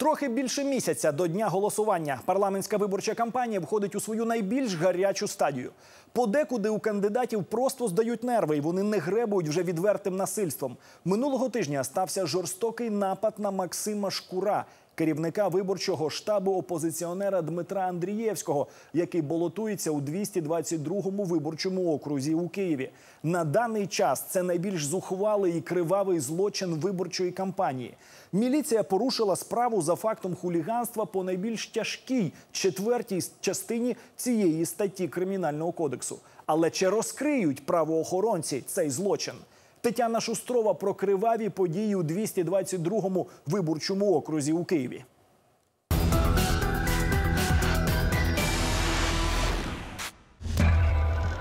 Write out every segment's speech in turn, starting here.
Трохи більше місяця до дня голосування парламентська виборча кампанія входить у свою найбільш гарячу стадію. Подекуди у кандидатів просто здають нерви, і вони не гребують вже відвертим насильством. Минулого тижня стався жорстокий напад на Максима Шкура, керівника виборчого штабу опозиціонера Дмитра Андрієвського, який балотується у 222-му виборчому окрузі у Києві. На даний час це найбільш зухвалий і кривавий злочин виборчої кампанії. Міліція порушила справу за фактом хуліганства по найбільш тяжкій четвертій частині цієї статті кримінального кодексу. Але чи розкриють правоохоронці цей злочин? Тетяна Шустрова про криваві події у 222-му виборчому окрузі у Києві.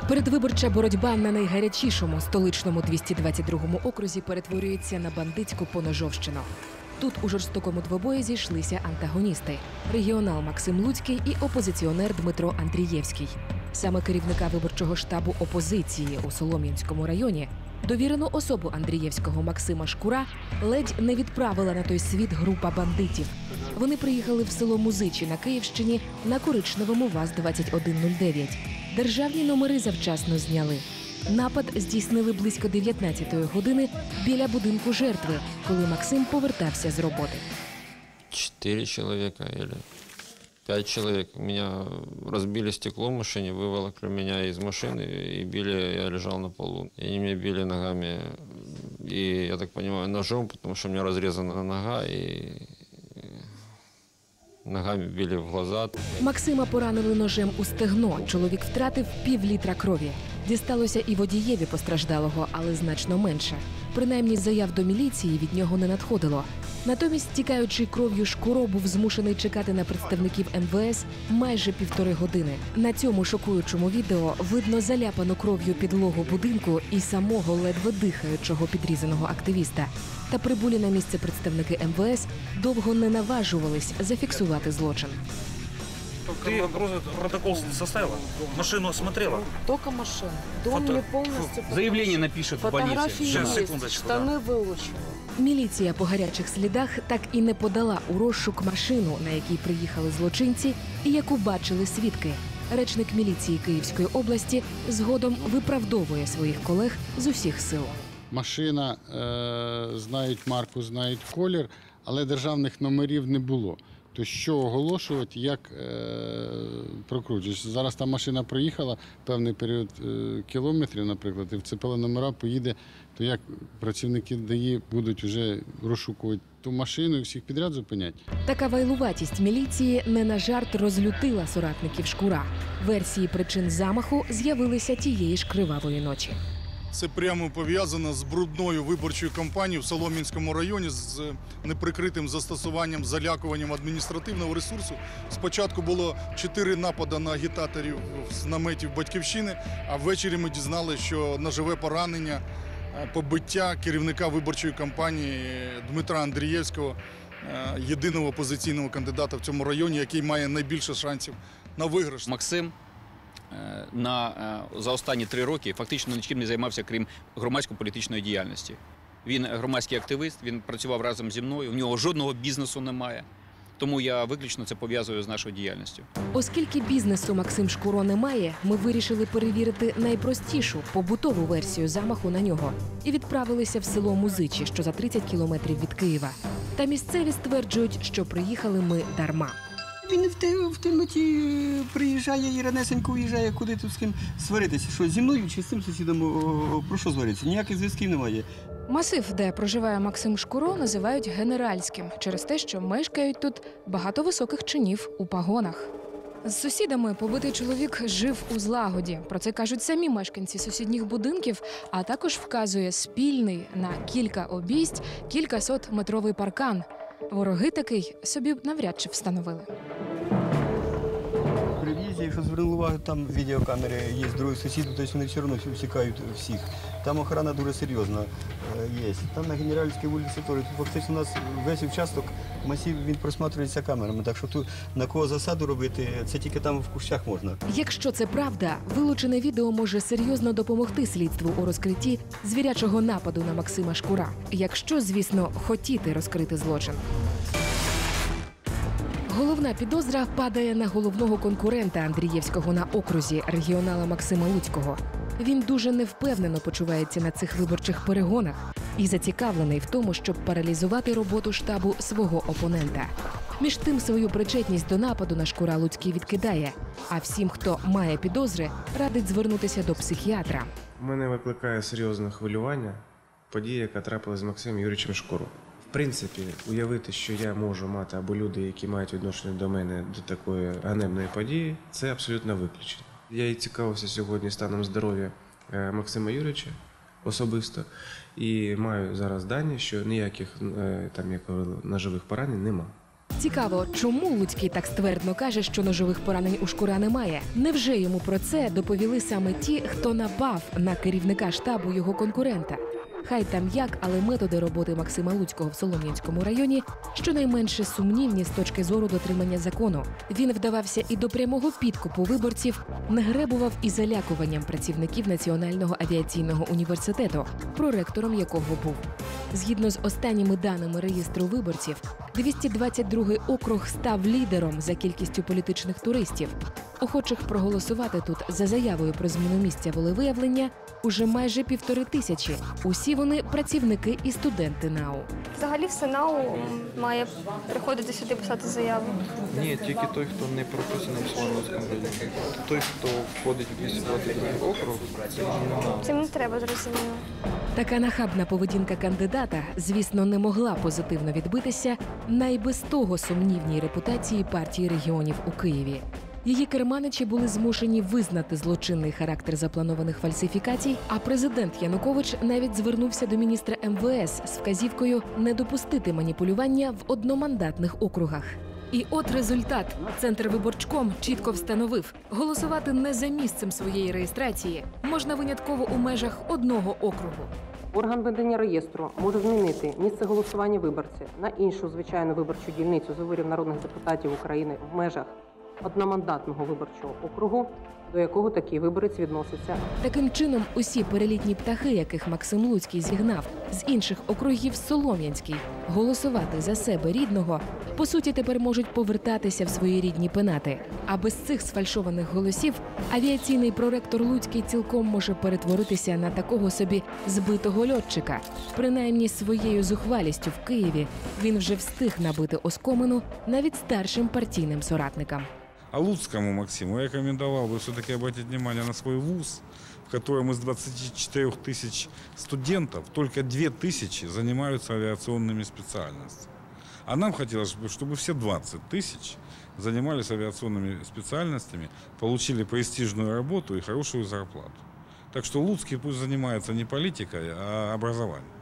Передвиборча боротьба на найгарячішому столичному 222-му окрузі перетворюється на бандитську поножовщину. Тут у жорстокому двобої зійшлися антагоністи: регіонал Максим Луцький і опозиціонер Дмитро Андрієвський. Саме керівника виборчого штабу опозиції у Солом'янському районі довірену особу Андрієвського Максима Шкура ледь не відправила на той світ група бандитів. Вони приїхали в село Музичі на Київщині на коричневому ВАЗ-2109. Державні номери завчасно зняли. Напад здійснили близько 19-ї години біля будинку жертви, коли Максим повертався з роботи. Четыре человека или пять человек. Меня разбили стекло в машине, выволокли меня из машины и били, я лежал на полу. И они меня били ногами, и, я так понимаю, ножом, потому что у меня разрезана нога, и ногами били в глаза. Максима поранили ножем у стегно. Чоловік втратив пів літра крові. Дісталося і водієві постраждалого, але значно менше. Принаймні заяв до міліції від нього не надходило. Натомість, тікаючи кров'ю шкуро, був змушений чекати на представників МВС майже півтори години. На цьому шокуючому відео видно заляпану кров'ю підлогу будинку і самого ледве дихаючого підрізаного активіста. Та прибулі на місце представники МВС довго не наважувались зафіксувати злочин. Ты угрозу протокол составила? Машину осмотрела? Только машина. Дом Фото- не полностью. Заявление напишет в больнице. Фотографии Сейчас, есть, секундочку, штаны выложены. Міліція по гарячих слідах так і не подала у розшук машину, на якій приїхали злочинці, і яку бачили свідки. Речник міліції Київської області згодом виправдовує своїх колег з усіх сил. Машина, е, знають марку, знають колір, але державних номерів не було. То що оголошувати, як е, прокручуєш? Зараз та машина проїхала певний період е, кілометрів, наприклад, і вцепила номера, поїде, то як працівники ДАІ будуть вже розшукувати ту машину і всіх підряд зупинять? Така вайлуватість міліції не на жарт розлютила соратників шкура. Версії причин замаху з'явилися тієї ж кривавої ночі. Це прямо пов'язано з брудною виборчою кампанією в Солом'янському районі з неприкритим застосуванням залякуванням адміністративного ресурсу. Спочатку було чотири напади на агітаторів з наметів батьківщини, а ввечері ми дізналися, що ножове поранення, е, побиття керівника виборчої кампанії Дмитра Андрієвського, е, єдиного опозиційного кандидата в цьому районі, який має найбільше шансів на виграш. Максим на, е, за останні три роки фактично нічим не займався, крім громадсько-політичної діяльності. Він громадський активіст, він працював разом зі мною, у нього жодного бізнесу немає. Тому я виключно це пов'язую з нашою діяльністю. Оскільки бізнесу Максим Шкуро не має, ми вирішили перевірити найпростішу побутову версію замаху на нього і відправилися в село Музичі, що за 30 кілометрів від Києва. Та місцеві стверджують, що приїхали ми дарма. Він в, те, в темноті е, приїжджає і ранесенько уїжджає, куди тут з ким сваритися. Що зі мною чи з цим сусідом о, про що сваритися? Ніяких зв'язків немає. Масив, де проживає Максим Шкуро, називають генеральським через те, що мешкають тут багато високих чинів у пагонах. З сусідами побитий чоловік жив у злагоді. Про це кажуть самі мешканці сусідніх будинків, а також вказує спільний на кілька обійсть кількасот метровий паркан. Вороги такий собі навряд чи встановили. При якщо звернули увагу, там відеокамери є з других сусідів, тобто вони все одно всікають всіх. Там охорона дуже серйозна е, є. Там на генеральській вулиці теж. Тут фактично у нас весь участок масів він просматривається камерами. Так що тут на кого засаду робити, це тільки там в кущах можна. Якщо це правда, вилучене відео може серйозно допомогти слідству у розкритті звірячого нападу на Максима Шкура. Якщо, звісно, хотіти розкрити злочин. Головна підозра падає на головного конкурента Андрієвського на окрузі регіонала Максима Луцького. Він дуже невпевнено почувається на цих виборчих перегонах і зацікавлений в тому, щоб паралізувати роботу штабу свого опонента. Між тим свою причетність до нападу на Шкура Луцький відкидає. А всім, хто має підозри, радить звернутися до психіатра. Мене викликає серйозне хвилювання подія, яка трапилася з Максимом Юрійовичем Шкуру. Принципі, уявити, що я можу мати або люди, які мають відношення до мене до такої ганебної події, це абсолютно виключено. Я і цікавився сьогодні станом здоров'я е, Максима Юрійовича особисто і маю зараз дані, що ніяких е, там як ножових поранень нема. Цікаво, чому Луцький так ствердно каже, що ножових поранень у шкура немає. Невже йому про це доповіли саме ті, хто напав на керівника штабу його конкурента? Хай там як, але методи роботи Максима Луцького в Солом'янському районі щонайменше сумнівні з точки зору дотримання закону. Він вдавався і до прямого підкупу виборців, не гребував і залякуванням працівників Національного авіаційного університету, проректором якого був. Згідно з останніми даними реєстру виборців, 222 округ став лідером за кількістю політичних туристів. Охочих проголосувати тут за заявою про зміну місця волевиявлення уже майже півтори тисячі. Усі вони працівники і студенти НАУ. Взагалі в СНАУ має приходити сюди писати заяву. Ні, тільки той, хто не прописаний в Солом'янському районі. Той, хто входить в 222 округ, це не Цим не треба зрозуміло. Така нахабна поведінка кандидата, звісно, не могла позитивно відбитися на й без того сумнівній репутації партії регіонів у Києві. Її керманичі були змушені визнати злочинний характер запланованих фальсифікацій. А президент Янукович навіть звернувся до міністра МВС з вказівкою не допустити маніпулювання в одномандатних округах. І от результат. Центр виборчком чітко встановив: голосувати не за місцем своєї реєстрації можна винятково у межах одного округу. Орган ведення реєстру може змінити місце голосування виборця на іншу звичайну виборчу дільницю з виборів народних депутатів України в межах одномандатного виборчого округу, до якого такий виборець відноситься. Таким чином, усі перелітні птахи, яких Максим Луцький зігнав з інших округів Солом'янський, голосувати за себе рідного, по суті, тепер можуть повертатися в свої рідні пенати. А без цих сфальшованих голосів авіаційний проректор Луцький цілком може перетворитися на такого собі збитого льотчика. Принаймні своєю зухвалістю в Києві він вже встиг набити оскомину навіть старшим партійним соратникам. А Луцкому Максиму я рекомендовал бы все-таки обратить внимание на свой вуз, в котором из 24 тысяч студентов только 2 тысячи занимаются авиационными специальностями. А нам хотелось бы, чтобы все 20 тысяч занимались авиационными специальностями, получили престижную работу и хорошую зарплату. Так что Луцкий пусть занимается не политикой, а образованием.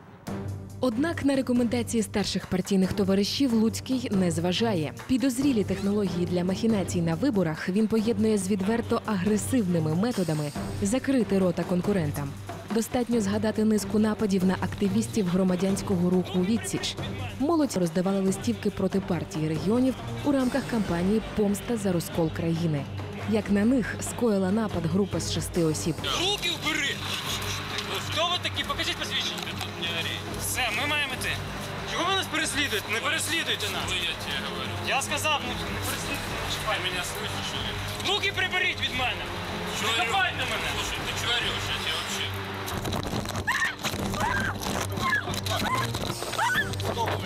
Однак на рекомендації старших партійних товаришів Луцький не зважає. Підозрілі технології для махінацій на виборах він поєднує з відверто агресивними методами закрити рота конкурентам. Достатньо згадати низку нападів на активістів громадянського руху Відсіч. Молодь роздавала листівки проти партії регіонів у рамках кампанії Помста за розкол країни. Як на них скоїла напад група з шести осіб. Руки вбери! Хто ви такі? Покажіть посвідчення. Все, ми маємо йти. Чого ви нас переслідуєте? Не переслідуйте нас. Я тебе говорю. Я сказав, ну не переслідуйте. не чіпайте. Ти мене слышиш? Руки приберіть від мене. Не хапайте мене. Слушай, ти чого ореш? Я тебе вообще...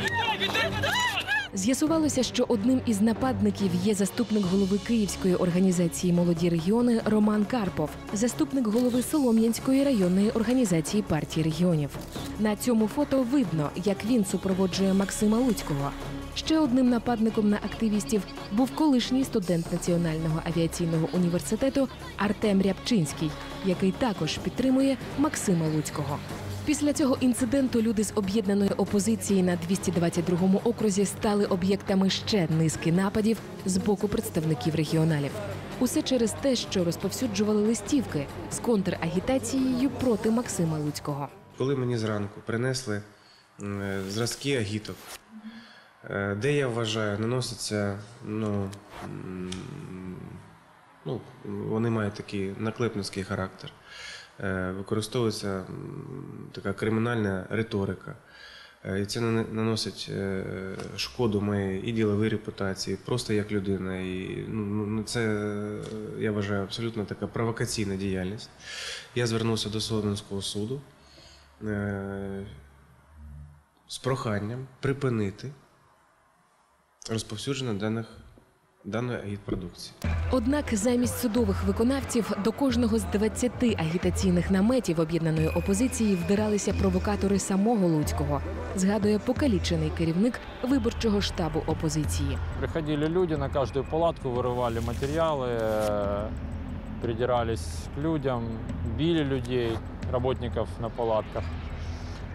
Віддай, віддай мене! З'ясувалося, що одним із нападників є заступник голови Київської організації Молоді регіони Роман Карпов, заступник голови Солом'янської районної організації партії регіонів. На цьому фото видно, як він супроводжує Максима Луцького. Ще одним нападником на активістів був колишній студент Національного авіаційного університету Артем Рябчинський, який також підтримує Максима Луцького. Після цього інциденту люди з об'єднаної опозиції на 222-му окрузі стали об'єктами ще низки нападів з боку представників регіоналів. Усе через те, що розповсюджували листівки з контрагітацією проти Максима Луцького. Коли мені зранку принесли зразки агіток, е, де я вважаю, наносяться, ну, ну, вони мають такий наклепницький характер. Е, Використовується така кримінальна риторика. Е, І це наносить е, шкоду моїй і діловій репутації, просто як людина. І ну, ну, це е, я вважаю абсолютно така провокаційна діяльність. Я звернувся до Солом'янського суду з проханням припинити розповсюдження даних, даної агітпродукції. Однак замість судових виконавців до кожного з 20 агітаційних наметів об'єднаної опозиції вдиралися провокатори самого Луцького, згадує покалічений керівник виборчого штабу опозиції. Приходили люди на каждую палатку, вырывали материалы, э, придирались к людям, били людей, работников на палатках.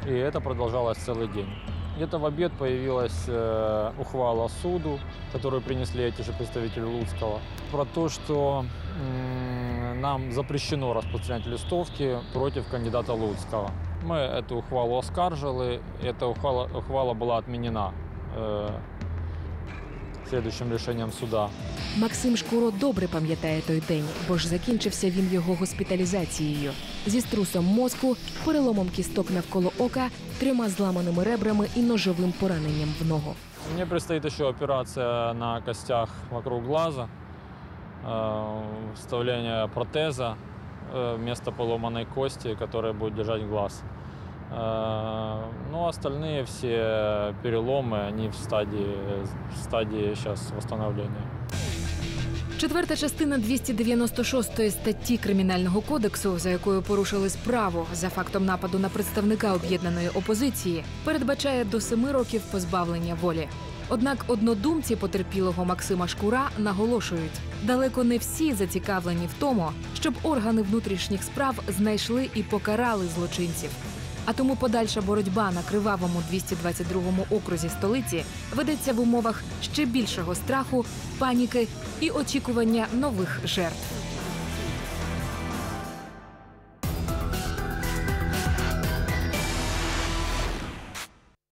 И это продолжалось целый день. Где-то в обед появилась э, ухвала суду, которую принесли эти же представители Луцкого, про то, что м, нам запрещено распространять листовки против кандидата Луцкого. Мы эту ухвалу оскаржили, эта ухвала, ухвала была отменена э, следующим рішенням суда. Максим Шкуро добре пам'ятає той день, бо ж закінчився він його госпіталізацією зі струсом мозку, переломом кісток навколо ока, трьома зламаними ребрами і ножовим пораненням в ногу. Мне предстоит еще операция на костях вокруг глаза, э, вставление протеза э, вместо поломанной кости, которая будет держать глаз. Э, Ну, остальные все переломы, они в стадии, в стадии сейчас восстановления. Четверта частина 296 статті Кримінального кодексу, за якою порушили справу за фактом нападу на представника об'єднаної опозиції, передбачає до семи років позбавлення волі. Однак однодумці потерпілого Максима Шкура наголошують, далеко не всі зацікавлені в тому, щоб органи внутрішніх справ знайшли і покарали злочинців. А тому подальша боротьба на кривавому 222-му окрузі столиці ведеться в умовах ще більшого страху, паніки і очікування нових жертв.